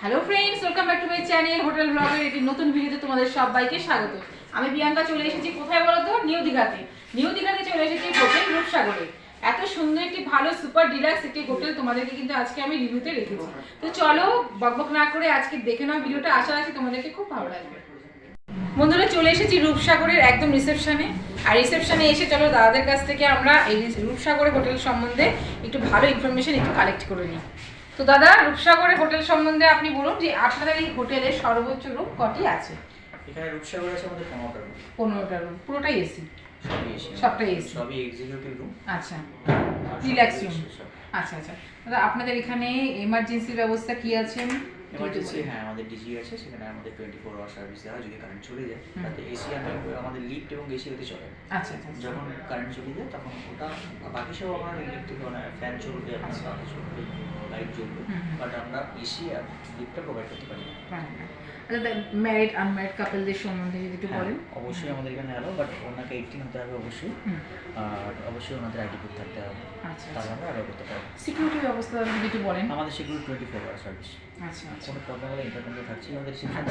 Hello friends welcome back to my channel hotel ব্লগের একটি নতুন ভিডিওতে তোমাদের সবাইকে স্বাগত। আমি প্রিয়াঙ্কা চলে এসেছি কোথায় বলো তো? নিউ দীঘাতে। নিউ দীঘাতে চলে এসেছি হোটেল রূপসাগরে। এত সুন্দর একটি ভালো সুপার ডিলাক্স একটি হোটেল তোমাদেরকে কিন্তু আজকে আমি রিভিউতে রেখেছি। তো চলো বকবক না করে আজকে দেখে নাও ভিডিওটা। আশা রাখি তোমাদেরকে খুব ভালো লাগবে। বন্ধুরা, চলে এসেছি রূপসাগরের একদম রিসেপশনে আর রিসেপশনে এসে চলো দাদাদের কাছ থেকে আমরা এই রূপসাগরের হোটেল সম্বন্ধে একটু ভালো ইনফরমেশন একটু কালেক্ট করে নিই। তো দাদা রূপসাগরের হোটেল সম্বন্ধে আপনি বলুন যে আপনাদের এই হোটেলে সর্বোচ্চ রুম কটি আছে? এখানে রূপসাগর আছে আমাদের পনেরোটা রুম। পনেরোটা রুম পুরোটাই এসি? সবটাই এসি? সবই এক্সিকিউটিভ রুম আচ্ছা রিল্যাক্স রুম আচ্ছা আচ্ছা। দাদা আপনাদের এখানে এমার্জেন্সি ব্যবস্থা কি আছে? এমার্জেন্সি হ্যাঁ আমাদের ডিজি আছে সেখানে আমাদের টোয়েন্টি ফোর আওয়ার সার্ভিস দেওয়া হয় যদি কারেন্ট চলে যায়। তাতে এসি আমাদের লিফট এবং এসি হতে চলে। আচ্ছা আচ্ছা আচ্ছা। যখন কারেন্ট চলে যায় তখন ওটা বাকি সব আমার ইলেকট্রিক ফ্যান চলবে আপনার। চলবে লাইট জ্বলবে। হুম। বাট আমরা এসি আর লিফটটা প্রোভাইড করতে পারি না। আচ্ছা ম্যারিড আনম্যারিড কাপলদের সম্বন্ধে যদি একটু হ্যাঁ, বলেন। অবশ্যই আমাদের এখানে বাট ওনাকে এইটিন হতে হবে অবশ্যই। আর অবশ্যই ওনাদের আইডি থাকতে হবে। আচ্ছা তাহলে আমরা করতে পারব। সিকিউরিটি ব্যবস্থা যদি একটু বলেন। আমাদের সেগুলো টোয়েন্টি ফোর আওয়ার সার্ভিস কোনো প্রবলেম হলে ইন্টারনেটে থাকছি আমাদের রিসেপশন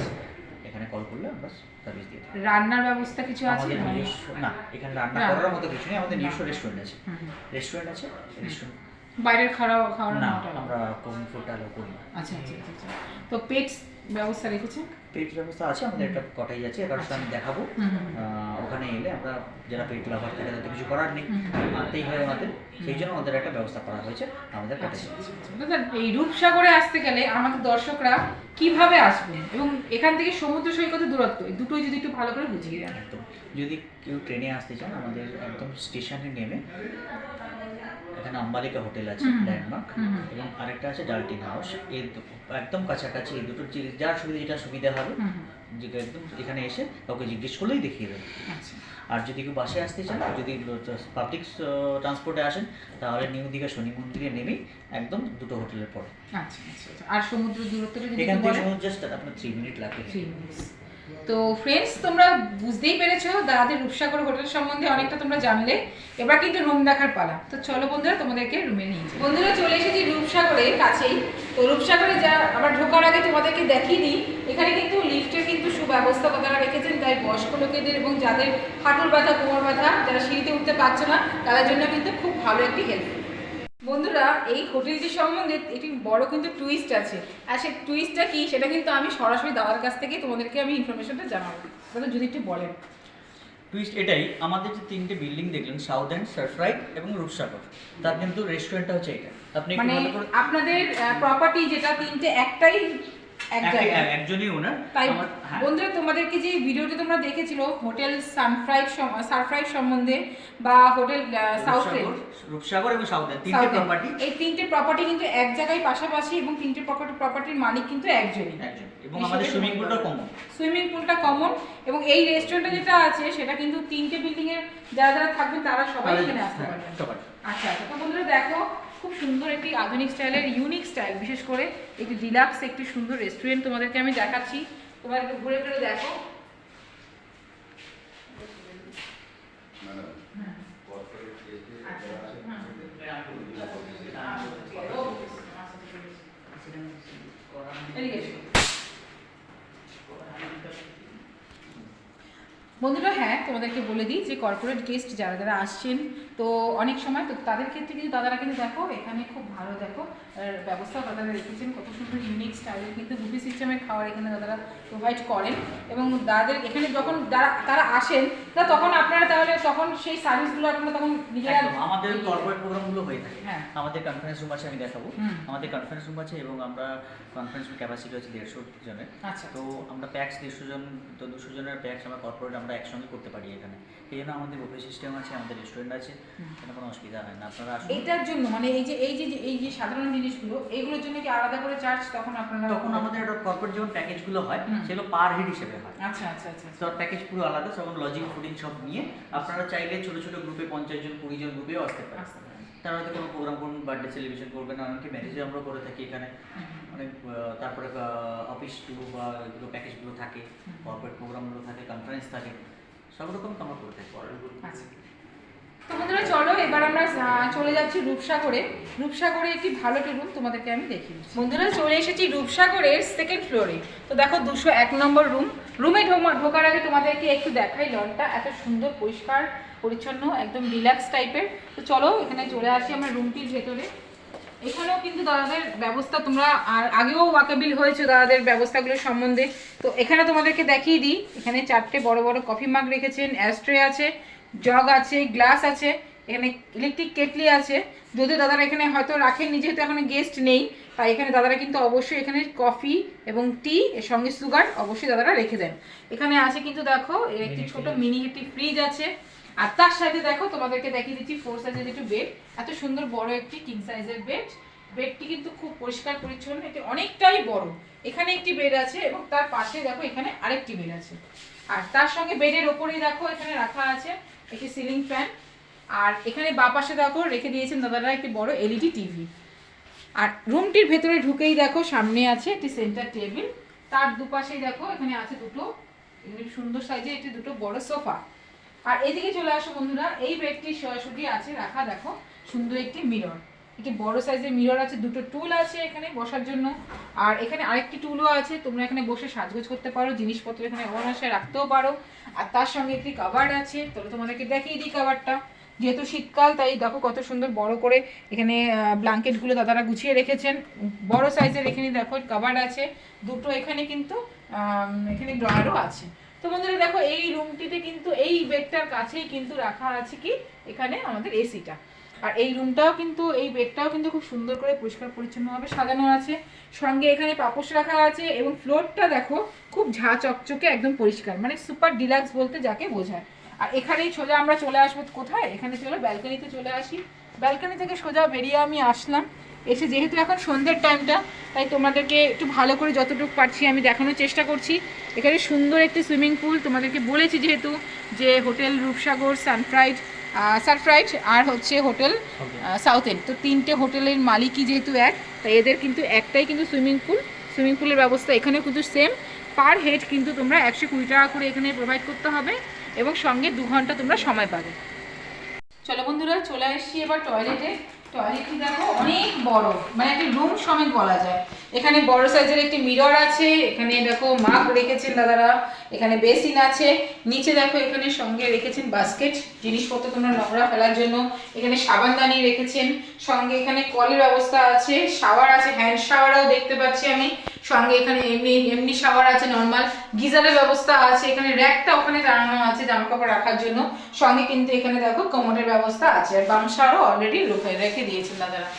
এখানে কল করলে আমরা সার্ভিস দিয়ে থাকি। রান্নার ব্যবস্থা কিছু আছে? আমাদের মানে- না এখানে রান্না করার মতো কিছু নেই আমাদের নিজস্ব রেস্টুরেন্ট আছে। রেস্টুরেন্ট আছে রেস্টুরেন্ট বাইরের খাওয়া খাওয়ানো না আমরা কোন ফুড আলো করি আচ্ছা আচ্ছা আচ্ছা আচ্ছা। তো পেটস ব্যবস্থা রেখেছেন? পেট ব্যবস্থা আছে আমাদের একটা কটাই আছে এবার সেটা আমি দেখাবো। ওখানে এলে আমরা যারা পেট লাভার থাকে তাদের কিছু করার নেই। আনতেই হয় আমাদের। সেই জন্য আমাদের একটা ব্যবস্থা করা হয়েছে আমাদের আচ্ছা, কটাই আচ্ছা, আচ্ছা। দাদা এই রূপসাগরে আসতে গেলে আমাদের দর্শকরা কীভাবে আসবেন? এবং এখান থেকে সমুদ্র সৈকতের দূরত্ব এই দুটোই যদি একটু ভালো করে বুঝিয়ে দেন। একদম। যদি কেউ ট্রেনে আসতে চান আমাদের একদম স্টেশনে নেমে এখানে আম্বালিকা হোটেল আছে। ল্যান্ডমার্ক। এবং আরেকটা আছে ডালটিন হাউস। এর একদম কাছাকাছি এই দুটো যার সুবিধা যেটা সুবিধা হবে হুম, হুম। যে একদম এখানে এসে কাউকে জিজ্ঞেস করলেই দেখিয়ে দেবে। আচ্ছা। আর যদি কেউ বাসে আসতে চান যদি পাবলিক ট্রান্সপোর্টে আসেন তাহলে নিউ দীঘা শনি মন্দিরে নেমেই একদম দুটো হোটেলের পরে। আচ্ছা আচ্ছা আচ্ছা। আর সমুদ্র দূরত্বটা যদি এখান থেকে বলেন? জাস্ট আপনার থ্রি মিনিট লাগবে। Three minutes. তো ফ্রেন্ডস তোমরা বুঝতেই পেরেছ দাদাদের রূপসাগর হোটেল সম্বন্ধে অনেকটা তোমরা জানলে। এবার কিন্তু রুম দেখার পালা। তো চলো বন্ধুরা, তোমাদেরকে রুমে নিয়ে যাই। বন্ধুরা, চলে এসেছি রূপসাগরের কাছেই। তো রূপসাগরে যা, আবার ঢোকার আগে তোমাদেরকে দেখিয়ে দিই, এখানে কিন্তু লিফটের কিন্তু সুব্যবস্থা তারা রেখেছেন। তাই বয়স্ক লোকেদের এবং যাদের হাঁটুর ব্যথা, কোমর ব্যথা, যারা সিঁড়িতে উঠতে পারছে না, তাদের জন্য কিন্তু খুব ভালো একটি হেল্প বন্ধুরা এই হোটেলটি সম্বন্ধে একটি বড় কিন্তু টুইস্ট আছে। আর সেই টুইস্টটা কি সেটা কিন্তু আমি সরাসরি দাদার কাছ থেকে তোমাদেরকে আমি ইনফরমেশনটা জানাব। দাদা যদি একটু বলেন। টুইস্ট এটাই আমাদের যে তিনটে বিল্ডিং দেখলেন সাউথ এন্ড সারফ্রাইট এবং রূপসাগর তার কিন্তু রেস্টুরেন্টটা হচ্ছে এটা। আপনি মানে আপনাদের প্রপার্টি যেটা তিনটে একটাই একজনই ওনার তাই হ্যাঁ। বন্ধুরা তোমাদেরকে যে ভিডিওটি তোমরা দেখেছিল হোটেল সানফ্রাইড সারফ্রাইড সম্বন্ধে বা হোটেল সাউথ রূপসাগর এবং সাউথ তিনটে প্রপার্টি এই তিনটে প্রপার্টি কিন্তু এক জায়গায় পাশাপাশি এবং তিনটে প্রপার্টি প্রপার্টির মালিক কিন্তু একজনই। এবং আমাদের সুইমিং পুলটা কমন সুইমিং পুলটা কমন এবং এই রেস্টুরেন্টটা যেটা আছে সেটা কিন্তু তিনটে বিল্ডিং এর যারা যারা থাকবেন তারা সবাই এখানে আসতে হ্যাঁ, পারবেন আচ্ছা আচ্ছা। তো বন্ধুরা দেখো খুব সুন্দর একটি আধুনিক স্টাইলের ইউনিক স্টাইল বিশেষ করে একটি ডিলাক্স একটি সুন্দর রেস্টুরেন্ট তোমাদেরকে আমি দেখাচ্ছি। তোমার একটু ঘুরে ঘুরে দেখো। বন্ধুরা হ্যাঁ তোমাদেরকে বলে দিই যে কর্পোরেট গেস্ট যারা যারা আসছেন তো অনেক সময় তো তাদের ক্ষেত্রে কিন্তু দাদারা কিন্তু দেখো এখানে খুব ভালো দেখো ব্যবস্থা দাদারা রেখেছেন কত সুন্দর ইউনিক স্টাইলের কিন্তু বুফি সিস্টেমের খাবার এখানে দাদারা প্রোভাইড করেন। এবং দাদাদের এখানে যখন যারা তারা আসেন তা তখন আপনারা তাহলে তখন সেই সার্ভিসগুলো আপনারা তখন নিজেরা আমাদের কর্পোরেট প্রোগ্রামগুলো হয়ে থাকে। হ্যাঁ। আমাদের কনফারেন্স রুম আছে আমি দেখাবো। আমাদের কনফারেন্স রুম আছে এবং আমরা কনফারেন্স রুম ক্যাপাসিটি হচ্ছে দেড়শো জনের। আচ্ছা। তো আমরা প্যাক্স দেড়শো জন তো দুশো জনের প্যাক্স আমরা কর্পোরেট আমরা একসঙ্গে করতে পারি এখানে। এই জন্য আমাদের বুফে সিস্টেম আছে আমাদের রেস্টুরেন্ট আছে। হুম। কোনো অসুবিধা হয় না আপনারা আসুন। জন্য মানে এই যে এই যে এই যে সাধারণ জিনিসগুলো এইগুলোর জন্য কি আলাদা করে চার্জ তখন আপনারা তখন আমাদের একটা কর্পোরেট যেমন প্যাকেজগুলো হয় সেগুলো পার হেড হিসেবে হয়। আচ্ছা আচ্ছা আচ্ছা তো প্যাকেজ পুরো আলাদা তখন লজিং ফুডিং সব নিয়ে আপনারা চাইলে ছোটো ছোটো গ্রুপে পঞ্চাশ জন কুড়ি জন গ্রুপেও আসতে পারেন। তারা হয়তো কোনো প্রোগ্রাম করুন বার্থডে সেলিব্রেশন করবেন এমনকি ম্যারেজে আমরা করে থাকি এখানে। অনেক তারপরে অফিস টু বা এগুলো প্যাকেজগুলো থাকে। কর্পোরেট প্রোগ্রামগুলো থাকে কনফারেন্স থাকে সব রকম আমরা করে থাকি। আচ্ছা। বন্ধুরা, চলো, এবার আমরা চলে যাচ্ছি রূপসাগরে। রূপসাগরে একটি ভালো রুম তোমাদেরকে আমি দিচ্ছি। বন্ধুরা, চলে এসেছি রূপসাগরের সেকেন্ড ফ্লোরে তো দেখো, দুশো এক নম্বর রুম রুমে ঢোকার আগে তোমাদেরকে একটু দেখাই লনটা এত সুন্দর, পরিষ্কার, পরিচ্ছন্ন, একদম রিল্যাক্স টাইপের তো চলো, এখানে চলে আসি আমরা রুমটির ভেতরে। এখানেও কিন্তু দাদাদের ব্যবস্থা, তোমরা আর আগেও ওয়াকাবিল হয়েছে দাদাদের ব্যবস্থাগুলো সম্বন্ধে। তো এখানে তোমাদেরকে দেখিয়ে দিই। এখানে চারটে বড় বড় কফি মাগ রেখেছেন অ্যাস্ট্রে আছে। জগ আছে গ্লাস আছে এখানে ইলেকট্রিক কেটলি আছে। যদিও দাদারা এখানে হয়তো রাখেননি যেহেতু এখানে গেস্ট নেই তাই এখানে দাদারা কিন্তু অবশ্যই এখানে কফি এবং টি এর সঙ্গে সুগার অবশ্যই দাদারা রেখে দেন। এখানে আছে কিন্তু দেখো একটি ছোট মিনি একটি ফ্রিজ আছে। আর তার সাথে দেখো তোমাদেরকে দেখিয়ে দিচ্ছি ফোর সাইজের একটু বেড এত সুন্দর বড় একটি কিং সাইজের বেড বেডটি কিন্তু খুব পরিষ্কার পরিচ্ছন্ন এটি অনেকটাই বড়। এখানে একটি বেড আছে এবং তার পাশে দেখো এখানে আরেকটি বেড আছে। আর তার সঙ্গে বেডের ওপরেই দেখো এখানে রাখা আছে। একটি সিলিং ফ্যান আর এখানে বা পাশে দেখো, রেখে দিয়েছেন দাদারা একটি বড় এলইডি টিভি আর রুমটির ভেতরে ঢুকেই দেখো, সামনে আছে একটি সেন্টার টেবিল তার দুপাশেই দেখো, এখানে আছে দুটো সুন্দর সাইজে একটি দুটো বড় সোফা আর এদিকে চলে আসো বন্ধুরা, এই বেডটি সরাসরি আছে, রাখা দেখো, সুন্দর একটি মিরর একটি বড় সাইজের মিরর আছে, দুটো টুল আছে এখানে বসার জন্য। আর এখানে আরেকটি টুলও আছে, তোমরা এখানে বসে সাজগোজ করতে পারো, জিনিসপত্র এখানে অনায়াসে রাখতেও পারো। আর তার সঙ্গে একটি কাভার্ড আছে তাহলে তোমাদেরকে দেখিয়ে দিই কাভারটা যেহেতু শীতকাল, তাই দেখো কত সুন্দর বড় করে এখানে ব্ল্যাঙ্কেটগুলো দাদারা গুছিয়ে রেখেছেন। বড় সাইজের এখানে দেখো কাভার্ড আছে, দুটো এখানে কিন্তু এখানে ড্রয়ারও আছে। তো বন্ধুরা দেখো, এই রুমটিতে কিন্তু এই বেডটার কাছেই কিন্তু রাখা আছে কি? এখানে আমাদের এসিটা আর এই রুমটাও কিন্তু, এই বেডটাও কিন্তু খুব সুন্দর করে পরিষ্কার পরিচ্ছন্নভাবে সাজানো আছে। সঙ্গে এখানে পাপোশ রাখা আছে এবং ফ্লোরটা দেখো, খুব ঝা চকচকে একদম পরিষ্কার মানে সুপার ডিলাক্স বলতে যাকে বোঝায়। আর এখানেই সোজা আমরা চলে আসব কোথায়? এখানে চলো ব্যালকনিতে চলে আসি। ব্যালকনি থেকে সোজা বেরিয়ে আমি আসলাম। এসে যেহেতু এখন সন্ধ্যের টাইমটা তাই তোমাদেরকে একটু ভালো করে যতটুকু পারছি আমি দেখানোর চেষ্টা করছি। এখানে সুন্দর একটি সুইমিং পুল তোমাদেরকে বলেছি যেহেতু, যে হোটেল রূপসাগর সানফ্রাইড সানফ্রাইড আর হচ্ছে হোটেল সাউথ এন্ড। তো তিনটে হোটেলের মালিকই যেহেতু এক তাই এদের কিন্তু একটাই কিন্তু সুইমিং পুল। সুইমিং পুলের ব্যবস্থা এখানেও কিন্তু সেম। পার হেড কিন্তু তোমরা একশো কুড়ি টাকা করে এখানে প্রোভাইড করতে হবে এবং সঙ্গে দু ঘণ্টা তোমরা সময় পাবে। চলো বন্ধুরা চলে এসেছি এবার টয়লেটে টয়লেটটি দেখো অনেক বড় মানে একটি রুম সমেত বলা যায়। এখানে বড় সাইজের একটি মিরর আছে, এখানে দেখো মাগ রেখেছেন দাদারা, এখানে বেসিন আছে, নিচে দেখো এখানে সঙ্গে রেখেছেন বাস্কেট, জিনিসপত্র তোমরা নোংরা ফেলার জন্য, এখানে সাবানদানি রেখেছেন, সঙ্গে এখানে কলের ব্যবস্থা আছে, শাওয়ার আছে, হ্যান্ড শাওয়ারও দেখতে পাচ্ছি আমি, সঙ্গে এখানে এমনি এমনি শাওয়ার আছে, নর্মাল, গিজারের ব্যবস্থা আছে, এখানে র্যাকটা ওখানে টানানো আছে জামা কাপড় রাখার জন্য, সঙ্গে কিন্তু এখানে দেখো কমোডের ব্যবস্থা আছে, আর বামসারও অলরেডি রেখে দিয়েছেন দাদারা।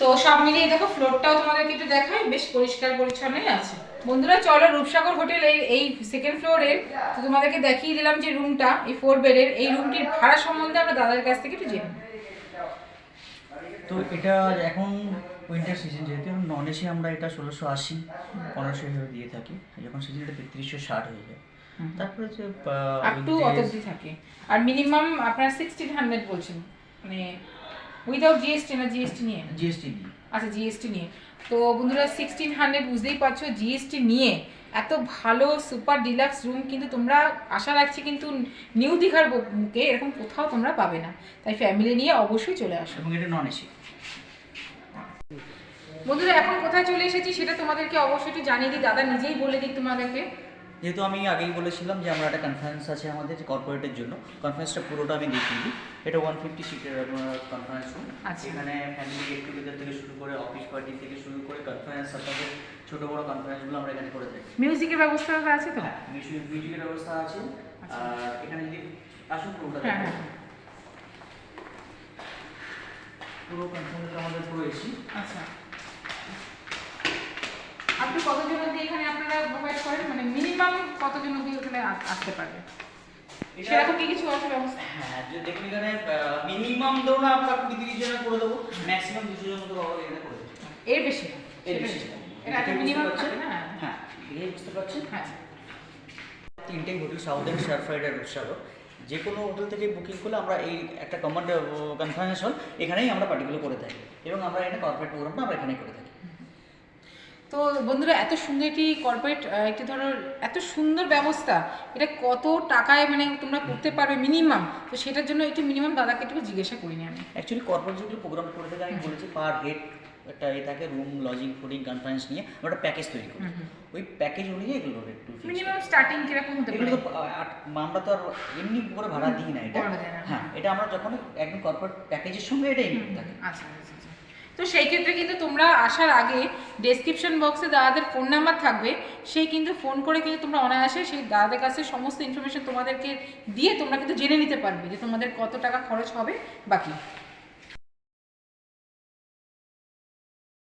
তো সব মিলিয়ে দেখো ফ্লোরটাও তোমাদেরকে একটু দেখাই বেশ পরিষ্কার পরিচ্ছন্নই আছে। বন্ধুরা চলো রূপসাগর হোটেল এই এই সেকেন্ড ফ্লোরের তো তোমাদেরকে দেখিয়ে দিলাম যে রুমটা এই ফোর বেডের এই রুমটির ভাড়া সম্বন্ধে আমরা দাদার কাছ থেকে একটু জেনে তো এটা এখন উইন্টার সিজন যেহেতু এখন নন এসি আমরা এটা ষোলোশো আশি পনেরোশো হিসেবে দিয়ে থাকি। যখন সিজনটা তেত্রিশশো ষাট হয়ে যায়। তারপরে যে আপ টু অত থাকে। আর মিনিমাম আপনার সিক্সটিন হান্ড্রেড বলছেন। মানে উইদাউট জিএসটি না জিএসটি নিয়ে? জিএসটি দিয়ে আচ্ছা জিএসটি নিয়ে। তো বন্ধুরা সিক্সটিন হান্ড্রেড বুঝতেই পারছ জিএসটি নিয়ে এত ভালো সুপার ডিলাক্স রুম কিন্তু তোমরা আশা রাখছি কিন্তু নিউ দীঘার বুকে এরকম কোথাও তোমরা পাবে না। তাই ফ্যামিলি নিয়ে অবশ্যই চলে আসো। এবং এটা নন এসি বন্ধুরা এখন কোথায় চলে এসেছি সেটা তোমাদেরকে অবশ্যই একটু জানিয়ে দিই। দাদা নিজেই বলে দিই তোমাদেরকে। যেহেতু আমি আগেই বলেছিলাম যে আমরা একটা কনফারেন্স আছে আমাদের কর্পোরেটের জন্য কনফারেন্সটা পুরোটা আমি দিই এটা ওয়ান ফিফটি সিটের কনফারেন্স রুম। এখানে ফ্যামিলি গেট টুগেদার থেকে শুরু করে অফিস পার্টি থেকে শুরু করে কনফারেন্স আপনাদের ছোটো বড়ো কনফারেন্সগুলো আমরা এখানে করে থাকি। মিউজিকের ব্যবস্থা আছে তো? হ্যাঁ মিউজিক মিউজিকের ব্যবস্থা আছে। আচ্ছা। আর এখানে যদি আসুন পুরোটা হ্যাঁ। হ্যাঁ। পুরো কনফারেন্স আমাদের পুরো এসি আচ্ছা। আপনি কতজন অবধি এখানে আপনারা প্রোভাইড করেন? মানে মিনিমাম কতজন অবধি এখানে আস- আসতে পারবে? সেরকম কি কিছু আছে ব্যবস্থা? হ্যাঁ যে দেখুন এখানে মিনিমাম ধরুন আমরা কুড়ি তিরিশ জনের করে দেবো। ম্যাক্সিমাম দুশো জন মতো বাবা এখানে করে দেবো। এর বেশি এর বেশি। এটা একটা মিনিমাম? থাকে না? হ্যাঁ বুঝতে পারছেন? হ্যাঁ। তিনটেই হোটেল সাউদার্ন শেয়ার ফ্রাইডার রূপসাগর যে কোনো হোটেল থেকে বুকিং করলে আমরা এই একটা কমন কনফারেন্স হল এখানেই আমরা পার্টিকুলার করে থাকি এবং আমরা এখানে কর্পোরেট প্রোগ্রামটা আমরা এখানেই করে তো বন্ধুরা এত সুন্দর একটি কর্পোরেট একটি ধরো এত সুন্দর ব্যবস্থা এটা কত টাকায় মানে তোমরা করতে পারবে মিনিমাম তো সেটার জন্য একটু মিনিমাম দাদাকে একটু জিজ্ঞাসা করিনি আমি। অ্যাকচুয়ালি কর্পোরেট যেগুলো প্রোগ্রাম করে থাকে আমি বলেছি পার হেড একটা এ থাকে রুম লজিং ফুডিং কনফারেন্স নিয়ে আমরা একটা প্যাকেজ তৈরি করি। ওই প্যাকেজ অনুযায়ী এগুলো একটু মিনিমাম স্টার্টিং কীরকম হতে পারে? তো আমরা তো আর এমনি করে ভাড়া দিই না এটা। হ্যাঁ এটা আমরা যখন একদম কর্পোরেট প্যাকেজের সঙ্গে এটা ইনক্লুড থাকে। আচ্ছা আচ্ছা আচ্ছা। তো সেই ক্ষেত্রে কিন্তু তোমরা আসার আগে ডেসক্রিপশন বক্সে দাদাদের ফোন নাম্বার থাকবে। সেই কিন্তু ফোন করে কিন্তু তোমরা অনায়াসে সেই দাদাদের কাছে সমস্ত ইনফরমেশন তোমাদেরকে দিয়ে তোমরা কিন্তু জেনে নিতে পারবে যে তোমাদের কত টাকা খরচ হবে বাকি।